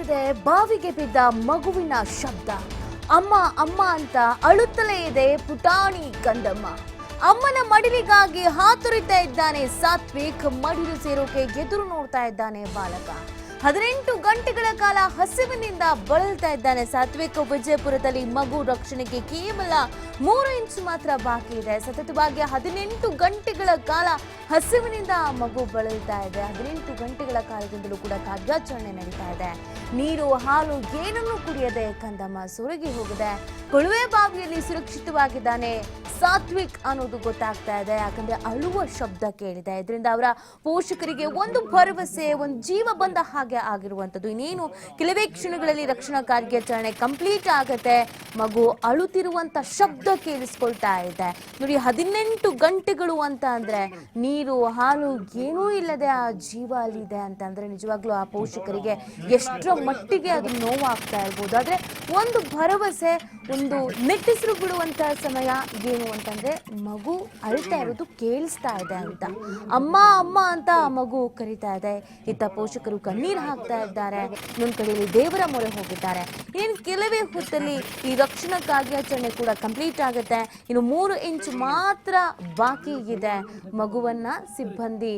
ಕೇಳಿಸ್ತಿದೆ ಬಾವಿಗೆ ಬಿದ್ದ ಮಗುವಿನ ಶಬ್ದ. ಅಮ್ಮ ಅಮ್ಮ ಅಂತ ಅಳುತ್ತಲೇ ಇದೆ ಪುಟಾಣಿ ಗಂಡಮ್ಮ. ಅಮ್ಮನ ಮಡಿಲಿಗಾಗಿ ಹಾತೊರಿತಾ ಇದ್ದಾನೆ ಸಾತ್ವಿಕ್. ಮಡಿಲು ಸೇರೋಕೆ ಎದುರು ನೋಡ್ತಾ ಇದ್ದಾನೆ ಬಾಲಕ. ಹದಿನೆಂಟು ಗಂಟೆಗಳ ಕಾಲ ಹಸಿವಿನಿಂದ ಬಳಲ್ತಾ ಇದ್ದಾನೆ ಸಾತ್ವಿಕ್. ವಿಜಯಪುರದಲ್ಲಿ ಮಗು ರಕ್ಷಣೆಗೆ ಕೇವಲ ಮೂರು ಇಂಚು ಮಾತ್ರ ಬಾಕಿ ಇದೆ. ಸತತವಾಗಿ ಹದಿನೆಂಟು ಗಂಟೆಗಳ ಕಾಲ ಹಸಿವಿನಿಂದ ಮಗು ಬಳಲ್ತಾ ಇದೆ. ಹದಿನೆಂಟು ಗಂಟೆಗಳ ಕಾಲದಿಂದಲೂ ಕೂಡ ಕಾರ್ಯಾಚರಣೆ ನಡೀತಾ ಇದೆ. ನೀರು, ಹಾಲು ಏನನ್ನೂ ಕುಡಿಯದೆ ಕಂದಮ್ಮ ಸುರುಗಿ ಹೋಗಿದೆ. ಕೊಳುವೆ ಬಾವಿಯಲ್ಲಿ ಸುರಕ್ಷಿತವಾಗಿದ್ದಾನೆ. ಸಾತ್ವಿಕ್ ಅನ್ನೋದು ಗೊತ್ತಾಗ್ತಾ ಇದೆ. ಯಾಕಂದ್ರೆ ಅಳುವ ಶಬ್ದ ಕೇಳಿದೆ. ಇದರಿಂದ ಅವರ ಪೋಷಕರಿಗೆ ಒಂದು ಭರವಸೆ, ಒಂದು ಜೀವ ಬಂದ ಹಾಗೆ ಆಗಿರುವಂಥದ್ದು. ಇನ್ನೇನು, ಕೆಲವೇ ಕ್ಷಣಗಳಲ್ಲಿ ರಕ್ಷಣಾ ಕಾರ್ಯಾಚರಣೆ ಕಂಪ್ಲೀಟ್ ಆಗತ್ತೆ. ಮಗು ಅಳುತ್ತಿರುವಂತ ಶಬ್ದ ಕೇಳಿಸ್ಕೊಳ್ತಾ ಇದೆ. ನೋಡಿ, ಹದಿನೆಂಟು ಗಂಟೆಗಳು ಅಂತ ಅಂದ್ರೆ ನೀರು, ಹಾಲು ಏನೂ ಇಲ್ಲದೆ ಆ ಜೀವ ಅಲ್ಲಿದೆ ಅಂತ ಅಂದ್ರೆ ನಿಜವಾಗ್ಲೂ ಆ ಪೋಷಕರಿಗೆ ಎಷ್ಟರ ಮಟ್ಟಿಗೆ ಅದು ನೋವಾಗ್ತಾ ಇರ್ಬೋದು. ಆದ್ರೆ ಒಂದು ಭರವಸೆ, ಒಂದು ನಿಟ್ಟಿಸಿರು ಬಿಡುವಂತಹ ಸಮಯ ಏನು ಅಂತಂದ್ರೆ ಮಗು ಅಳ್ತಾ ಇರೋದು ಕೇಳಿಸ್ತಾ ಇದೆ ಅಂತ. ಅಮ್ಮ ಅಮ್ಮ ಅಂತ ಆ ಮಗು ಕರಿತಾ ಇದೆ. ಇತ್ತ ಪೋಷಕರು ಕಣ್ಣೀರು ಹಾಕ್ತಾ ಇದ್ದಾರೆ. ನನ್ನ ಕಡೆಯಲ್ಲಿ ದೇವರ ಮೊರೆ ಹೋಗಿದ್ದಾರೆ. ಇನ್ ಕೆಲವೇ ಹೊತ್ತಲ್ಲಿ ಈ ರಕ್ಷಣಾ ಕಾರ್ಯಾಚರಣೆ ಕೂಡ ಕಂಪ್ಲೀಟ್ ಆಗುತ್ತೆ ಇನ್ನು ಮೂರು ಇಂಚ್ ಮಾತ್ರ ಬಾಕಿ ಇದೆ. ಮಗುವನ್ನ ಸಿಬ್ಬಂದಿ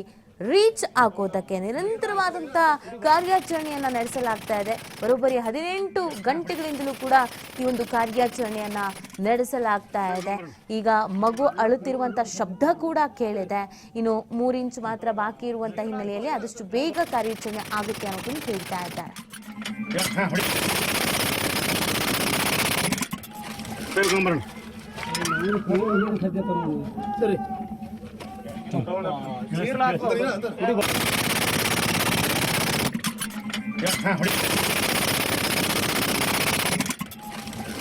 ರೀಚ್ ಆಗೋದಕ್ಕೆ ನಿರಂತರವಾದಂತಹ ಕಾರ್ಯಾಚರಣೆಯನ್ನ ನಡೆಸಲಾಗ್ತಾ ಇದೆ. ಬರೋಬ್ಬರಿ ಹದಿನೆಂಟು ಗಂಟೆಗಳಿಂದಲೂ ಕೂಡ ಈ ಒಂದು ಕಾರ್ಯಾಚರಣೆಯನ್ನ ನಡೆಸಲಾಗ್ತಾ ಇದೆ. ಈಗ ಮಗು ಅಳುತ್ತಿರುವಂತ ಶಬ್ದ ಕೂಡ ಕೇಳಿದೆ. ಇನ್ನು ಮೂರು ಇಂಚ್ ಮಾತ್ರ ಬಾಕಿ ಇರುವಂತ ಹಿನ್ನೆಲೆಯಲ್ಲಿ ಆದಷ್ಟು ಬೇಗ ಕಾರ್ಯಾಚರಣೆ ಆಗುತ್ತೆ ಅನ್ನೋದನ್ನು ಹೇಳ್ತಾ ಇದ್ದಾರೆ. ಸರಿ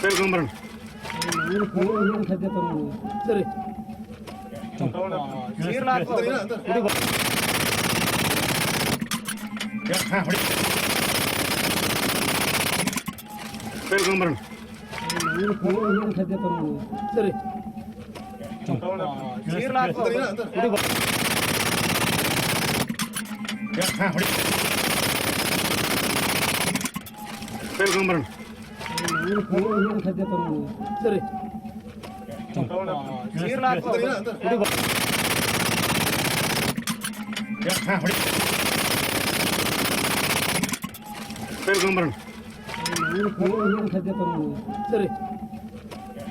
ಹೇಳ್ಕೊಂಬರೋಣ ಸರಿ ಹೇಳ್ಕೊಂಬರೋಣ ಸರಿ ಹೇಳ್ಕೊಂಬರೋಣ ಸರಿ ಹೇಳ್ಕೊಂಬರೋಣ ಸರಿ ಹೇಳ್ಕೊಂಬರೋಣ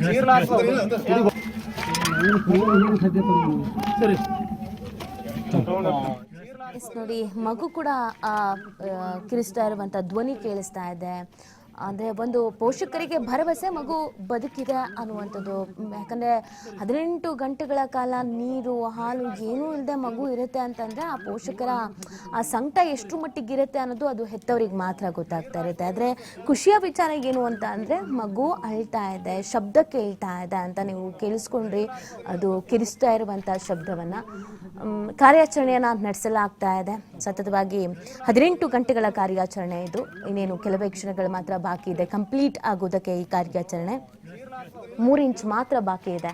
ಸರಿ ಸರಿ ಸರಿ ನೋಡಿ ಮಗು ಕೂಡ ಕಿರಿಸ್ತಾ ಇರುವಂತ ಧ್ವನಿ ಕೇಳಿಸ್ತಾ ಇದೆ. ಅಂದ್ರೆ ಒಂದು ಪೋಷಕರಿಗೆ ಭರವಸೆ ಮಗು ಬದುಕಿದೆ ಅನ್ನುವಂಥದ್ದು. ಯಾಕಂದ್ರೆ ಹದಿನೆಂಟು ಗಂಟೆಗಳ ಕಾಲ ನೀರು, ಹಾಲು ಏನೂ ಇಲ್ಲದೆ ಮಗು ಇರುತ್ತೆ ಅಂತಂದ್ರೆ ಆ ಪೋಷಕರ ಆ ಸಂಕಟ ಎಷ್ಟು ಮಟ್ಟಿಗೆ ಇರುತ್ತೆ ಅನ್ನೋದು ಅದು ಹೆತ್ತವರಿಗೆ ಮಾತ್ರ ಗೊತ್ತಾಗ್ತಾ ಇರುತ್ತೆ. ಆದ್ರೆ ಖುಷಿಯ ವಿಚಾರ ಏನು ಅಂತ ಅಂದ್ರೆ ಮಗು ಅಳ್ತಾ ಇದೆ, ಶಬ್ದ ಕೇಳ್ತಾ ಇದೆ ಅಂತ ನೀವು ಕೇಳಿಸ್ಕೊಂಡ್ರಿ. ಅದು ಕಿರಿಸ್ತಾ ಇರುವಂತ ಶಬ್ದವನ್ನ. ಕಾರ್ಯಾಚರಣೆಯನ್ನ ನಡೆಸಲಾಗ್ತಾ ಇದೆ. ಸತತವಾಗಿ ಹದಿನೆಂಟು ಗಂಟೆಗಳ ಕಾರ್ಯಾಚರಣೆ ಇದು. ಇನ್ನೇನು ಕೆಲವೇ ಕ್ಷಣಗಳು ಮಾತ್ರ ಬಾಕಿ ಇದೆ. ಕಂಪ್ಲೀಟ್ ಆಗೋದಕ್ಕೆ ಈ ಕಾರ್ಯಾಚರಣೆ ಮೂರು ಇಂಚ್ ಮಾತ್ರ ಬಾಕಿ ಇದೆ.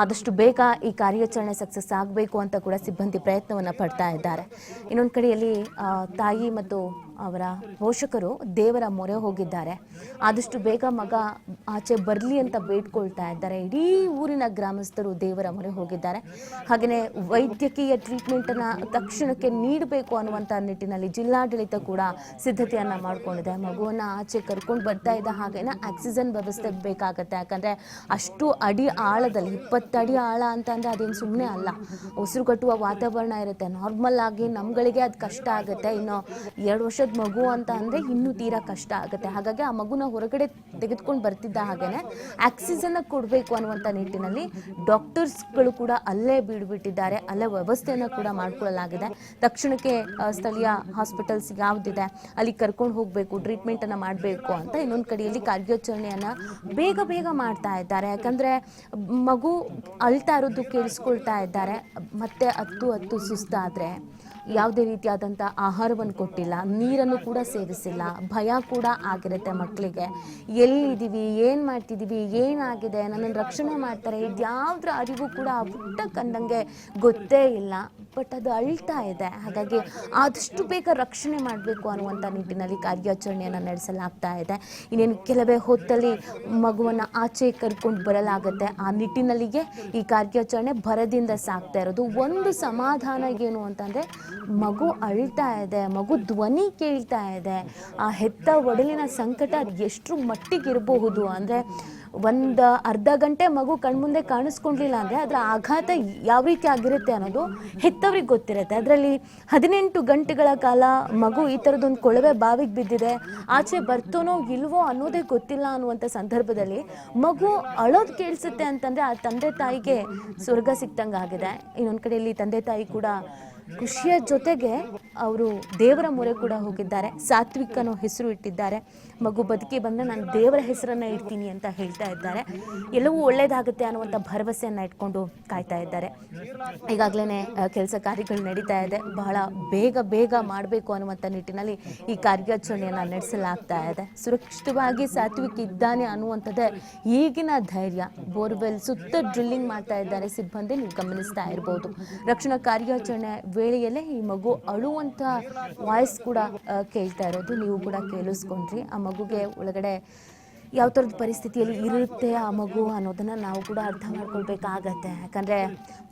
ಆದಷ್ಟು ಬೇಗ ಈ ಕಾರ್ಯಾಚರಣೆ ಸಕ್ಸಸ್ ಆಗಬೇಕು ಅಂತ ಕೂಡ ಸಿಬ್ಬಂದಿ ಪ್ರಯತ್ನವನ್ನು ಪಡ್ತಾ ಇದ್ದಾರೆ. ಇನ್ನೊಂದು ಕಡೆಯಲ್ಲಿ ತಾಯಿ ಮತ್ತು ಅವರ ಪೋಷಕರು ದೇವರ ಮೊರೆ ಹೋಗಿದ್ದಾರೆ. ಆದಷ್ಟು ಬೇಗ ಮಗ ಆಚೆ ಬರಲಿ ಅಂತ ಬೇಡ್ಕೊಳ್ತಾ ಇದ್ದಾರೆ. ಇಡೀ ಊರಿನ ಗ್ರಾಮಸ್ಥರು ದೇವರ ಮೊರೆ ಹೋಗಿದ್ದಾರೆ. ಹಾಗೆಯೇ ವೈದ್ಯಕೀಯ ಟ್ರೀಟ್ಮೆಂಟನ್ನು ತಕ್ಷಣಕ್ಕೆ ನೀಡಬೇಕು ಅನ್ನುವಂಥ ನಿಟ್ಟಿನಲ್ಲಿ ಜಿಲ್ಲಾಡಳಿತ ಕೂಡ ಸಿದ್ಧತೆಯನ್ನು ಮಾಡಿಕೊಂಡಿದೆ. ಮಗುವನ್ನು ಆಚೆ ಕರ್ಕೊಂಡು ಬರ್ತಾ ಇದ್ದ ಹಾಗೇನೆ ಆಕ್ಸಿಜನ್ ವ್ಯವಸ್ಥೆ ಬೇಕಾಗುತ್ತೆ. ಯಾಕಂದ್ರೆ ಅಷ್ಟು ಅಡಿ ಆಳದಲ್ಲಿ, ಇಪ್ಪತ್ತು ಅಡಿ ಆಳ ಅಂತ ಅಂದರೆ ಅದೇನು ಸುಮ್ಮನೆ ಅಲ್ಲ. ಉಸಿರುಗಟ್ಟುವ ವಾತಾವರಣ ಇರುತ್ತೆ. ನಾರ್ಮಲ್ ಆಗಿ ನಮ್ಗಳಿಗೆ ಅದು ಕಷ್ಟ ಆಗುತ್ತೆ. ಇನ್ನು ಎರಡು ವರ್ಷದ ಮಗು ಅಂತ ಅಂದರೆ ಇನ್ನೂ ತೀರಾ ಕಷ್ಟ ಆಗುತ್ತೆ. ಹಾಗಾಗಿ ಆ ಮಗುನ ಹೊರಗಡೆ ತೆಗೆದುಕೊಂಡು ಬರ್ತಿದ್ದ ಹಾಗೇನೆ ಆಕ್ಸಿಜನ್ನ ಕೊಡಬೇಕು ಅನ್ನುವಂಥ ನಿಟ್ಟಿನಲ್ಲಿ ಡಾಕ್ಟರ್ಸ್ಗಳು ಕೂಡ ಅಲ್ಲೇ ಬೀಡ್ಬಿಟ್ಟಿದ್ದಾರೆ. ಅಲ್ಲೇ ವ್ಯವಸ್ಥೆಯನ್ನು ಕೂಡ ಮಾಡ್ಕೊಳ್ಳಲಾಗಿದೆ. ತಕ್ಷಣಕ್ಕೆ ಸ್ಥಳೀಯ ಹಾಸ್ಪಿಟಲ್ಸ್ ಯಾವುದಿದೆ, ಅಲ್ಲಿ ಕರ್ಕೊಂಡು ಹೋಗಬೇಕು, ಟ್ರೀಟ್ಮೆಂಟನ್ನು ಮಾಡಬೇಕು ಅಂತ ಇನ್ನೊಂದು ಕಡೆಯಲ್ಲಿ ಕಾರ್ಯಾಚರಣೆಯನ್ನು ಬೇಗ ಬೇಗ ಮಾಡ್ತಾ ಇದ್ದಾರೆ. ಯಾಕಂದರೆ ಮಗು ಅಳ್ತಾ ಇರೋದು ಕೇಳಿಸ್ಕೊಳ್ತಾ ಇದ್ದಾರೆ. ಮತ್ತೆ ಹತ್ತು ಹತ್ತು ಸುಸ್ತಾದರೆ ಯಾವುದೇ ರೀತಿಯಾದಂಥ ಆಹಾರವನ್ನು ಕೊಟ್ಟಿಲ್ಲ, ನೀರನ್ನು ಕೂಡ ಸೇವಿಸಿಲ್ಲ, ಭಯ ಕೂಡ ಆಗಿರುತ್ತೆ ಮಕ್ಕಳಿಗೆ. ಎಲ್ಲಿದ್ದೀವಿ ಏನು ಮಾಡ್ತಿದ್ದೀವಿ ಏನಾಗಿದೆ, ನನ್ನನ್ನು ರಕ್ಷಣೆ ಮಾಡ್ತಾರೆ, ಇದ್ಯಾವುದ್ರ ಅರಿವು ಕೂಡ ಪುಟ್ಟ ಕಂದಂಗೆ ಗೊತ್ತೇ ಇಲ್ಲ. ಬಟ್ ಅದು ಅಳ್ತಾ ಇದೆ. ಹಾಗಾಗಿ ಆದಷ್ಟು ಬೇಗ ರಕ್ಷಣೆ ಮಾಡಬೇಕು ಅನ್ನುವಂಥ ನಿಟ್ಟಿನಲ್ಲಿ ಕಾರ್ಯಾಚರಣೆಯನ್ನು ನಡೆಸಲಾಗ್ತಾ ಇದೆ. ಇನ್ನೇನು ಕೆಲವೇ ಹೊತ್ತಲ್ಲಿ ಮಗುವನ್ನು ಆಚೆ ಕರ್ಕೊಂಡು ಬರಲಾಗುತ್ತೆ. ಆ ನಿಟ್ಟಿನಲ್ಲಿಗೆ ಈ ಕಾರ್ಯಾಚರಣೆ ಭರದಿಂದ ಸಾಕ್ತಾ ಇರೋದು. ಒಂದು ಸಮಾಧಾನ ಏನು ಅಂತಂದರೆ ಮಗು ಅಳ್ತಾ ಇದೆ, ಮಗು ಧ್ವನಿ ಕೇಳ್ತಾ ಇದೆ, ಆ ಹೆತ್ತ ಒಡಲಿನ ಸಂಕಟ ಎಷ್ಟರ ಮಟ್ಟಿಗೆ ಇರಬಹುದು ಅಂದರೆ ಒಂದು ಅರ್ಧ ಗಂಟೆ ಮಗು ಕಣ್ಮುಂದೆ ಕಾಣಿಸ್ಕೊಂಡಿಲ್ಲ ಅಂದರೆ ಅದರ ಆಘಾತ ಯಾವ ರೀತಿ ಆಗಿರುತ್ತೆ ಅನ್ನೋದು ಹೆತ್ತವ್ರಿಗೆ ಗೊತ್ತಿರುತ್ತೆ. ಅದರಲ್ಲಿ ಹದಿನೆಂಟು ಗಂಟೆಗಳ ಕಾಲ ಮಗು ಈ ಥರದೊಂದು ಕೊಳವೆ ಬಾವಿಗೆ ಬಿದ್ದಿದೆ, ಆಚೆ ಬರ್ತೋನೋ ಇಲ್ವೋ ಅನ್ನೋದೇ ಗೊತ್ತಿಲ್ಲ ಅನ್ನುವಂಥ ಸಂದರ್ಭದಲ್ಲಿ ಮಗು ಅಳೋದು ಕೇಳಿಸುತ್ತೆ ಅಂತಂದರೆ ಆ ತಂದೆ ತಾಯಿಗೆ ಸ್ವರ್ಗ ಸಿಕ್ತಂಗೆ ಆಗಿದೆ ಇನ್ನೊಂದು ಕಡೆಯಲ್ಲಿ ತಂದೆ ತಾಯಿ ಕೂಡ ಖುಷಿಯ ಜೊತೆಗೆ ಅವರು ದೇವರ ಮೊರೆ ಕೂಡ ಹೋಗಿದ್ದಾರೆ. ಸಾತ್ವಿಕ್ ಅನ್ನೋ ಹೆಸರು ಇಟ್ಟಿದ್ದಾರೆ. ಮಗು ಬದುಕಿ ಬಂದರೆ ನಾನು ದೇವರ ಹೆಸರನ್ನು ಇಡ್ತೀನಿ ಅಂತ ಹೇಳ್ತಾ ಇದ್ದಾರೆ. ಎಲ್ಲವೂ ಒಳ್ಳೇದಾಗುತ್ತೆ ಅನ್ನುವಂಥ ಭರವಸೆಯನ್ನು ಇಟ್ಕೊಂಡು ಕಾಯ್ತಾ ಇದ್ದಾರೆ. ಈಗಾಗಲೇ ಕೆಲಸ ಕಾರ್ಯಗಳು ನಡೀತಾ ಇದೆ. ಬಹಳ ಬೇಗ ಬೇಗ ಮಾಡಬೇಕು ಅನ್ನುವಂಥ ನಿಟ್ಟಿನಲ್ಲಿ ಈ ಕಾರ್ಯಾಚರಣೆಯನ್ನು ನಡೆಸಲಾಗ್ತಾ ಇದೆ. ಸುರಕ್ಷಿತವಾಗಿ ಸಾತ್ವಿಕ್ ಇದ್ದಾನೆ ಅನ್ನುವಂಥದ್ದೇ ಈಗಿನ ಧೈರ್ಯ. ಬೋರ್ವೆಲ್ ಸುತ್ತ ಡ್ರಿಲ್ಲಿಂಗ್ ಮಾಡ್ತಾ ಇದ್ದಾರೆ ಸಿಬ್ಬಂದಿ. ನೀವು ಗಮನಿಸ್ತಾ ಇರ್ಬೋದು. ರಕ್ಷಣಾ ಕಾರ್ಯಾಚರಣೆ ವೇಳೆಯಲ್ಲೇ ಈ ಮಗು ಅಳುವಂಥ ವಾಯ್ಸ್ ಕೂಡ ಕೇಳ್ತಾ ಇರೋದು. ನೀವು ಕೂಡ ಕೇಳಿಸ್ಕೊಂಡ್ರಿ. ಆ ಮಗುಗೆ ಒಳಗಡೆ ಯಾವ ಥರದ ಪರಿಸ್ಥಿತಿಯಲ್ಲಿ ಇರುತ್ತೆ ಆ ಮಗು ಅನ್ನೋದನ್ನು ನಾವು ಕೂಡ ಅರ್ಥ ಮಾಡ್ಕೊಳ್ಬೇಕಾಗತ್ತೆ. ಯಾಕಂದರೆ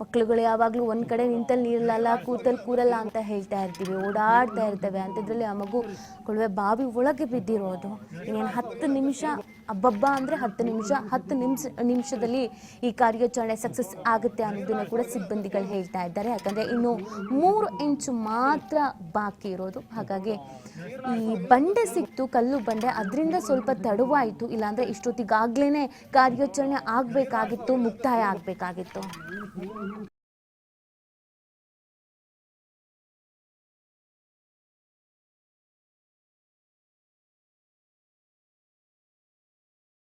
ಮಕ್ಳುಗಳು ಯಾವಾಗಲೂ ಒಂದು ಕಡೆ ನಿಂತಲ್ಲಿ ನಿಲ್ಲಲ್ಲ ಕೂತಲ್ಲಿ ಕೂರಲ್ಲ ಅಂತ ಹೇಳ್ತಾ ಇರ್ತೀವಿ, ಓಡಾಡ್ತಾ ಇರ್ತವೆ. ಅಂಥದ್ರಲ್ಲಿ ಆ ಮಗು ಕೊಳವೆ ಬಾವಿ ಒಳಗೆ ಬಿದ್ದಿರೋದು. ಇನ್ನೇನು ಹತ್ತು ನಿಮಿಷ, ಅಬ್ಬಬ್ಬ ಅಂದರೆ ಹತ್ತು ನಿಮಿಷ ಹತ್ತು ನಿಮಿಷ ನಿಮಿಷದಲ್ಲಿ ಈ ಕಾರ್ಯಾಚರಣೆ ಸಕ್ಸಸ್ ಆಗುತ್ತೆ ಅನ್ನೋದನ್ನು ಕೂಡ ಸಿಬ್ಬಂದಿಗಳು ಹೇಳ್ತಾ ಇದ್ದಾರೆ. ಯಾಕಂದರೆ ಇನ್ನು ಮೂರು ಇಂಚು ಮಾತ್ರ ಬಾಕಿ ಇರೋದು. ಹಾಗಾಗಿ ಈ ಬಂಡೆ ಸಿಕ್ತು, ಕಲ್ಲು ಬಂಡೆ, ಅದರಿಂದ ಸ್ವಲ್ಪ ತಡವಾಯಿತು. ಇಲ್ಲಾಂದರೆ ಇಷ್ಟೊತ್ತಿಗಾಗಲೇ ಕಾರ್ಯಾಚರಣೆ ಆಗಬೇಕಾಗಿತ್ತು ಮುಕ್ತಾಯ ಆಗಬೇಕಾಗಿತ್ತು.